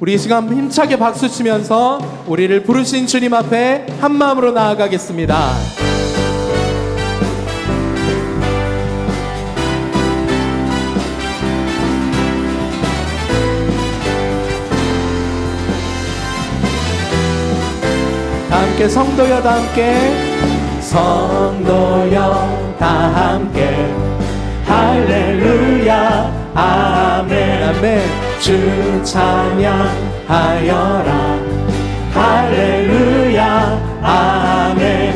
우리 이 시간 힘차게 박수 치면서 우리를 부르신 주님 앞에 한 마음으로 나아가겠습니다. 다 함께 성도여 다 함께. 성도여 다 함께. 할렐루야. 아멘 아멘 주 찬양하여라. 할렐루야 아멘.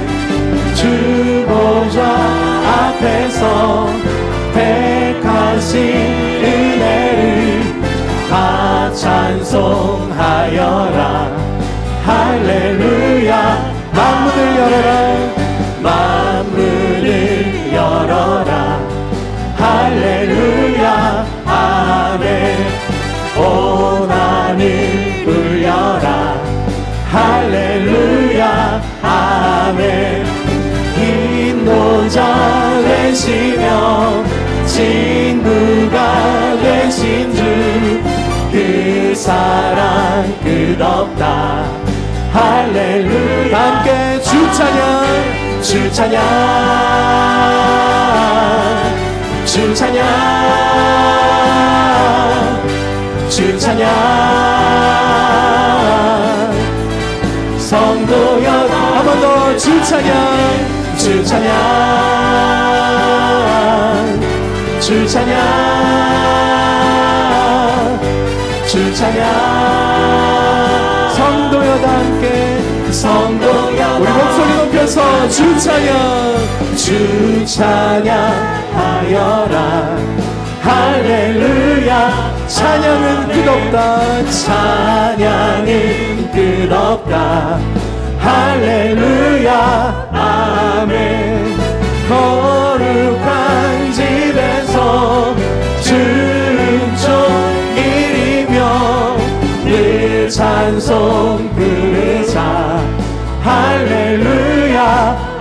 주 보좌 앞에서 택하신 은혜를 다 찬송하여라. 할렐루야 인도자 되시며 친구가 되신 주 그 사랑 끝없다. 할렐루야. 함께 주 찬양 주 찬양 주 찬양 주 찬양. 성도여 한 번 더 주 찬양 주 찬양 주 찬양 주 찬양. 성도여 다 함께 성도여 우리 목소리 높여서 주 찬양 주 찬양하여라. 할렐루야. 찬양은 끝없다. 찬양은 끝없다. 할렐루야 할렐루야. 아멘. 거룩한 집에서 춤춰이리며 늘 찬송 부르자 할렐루야.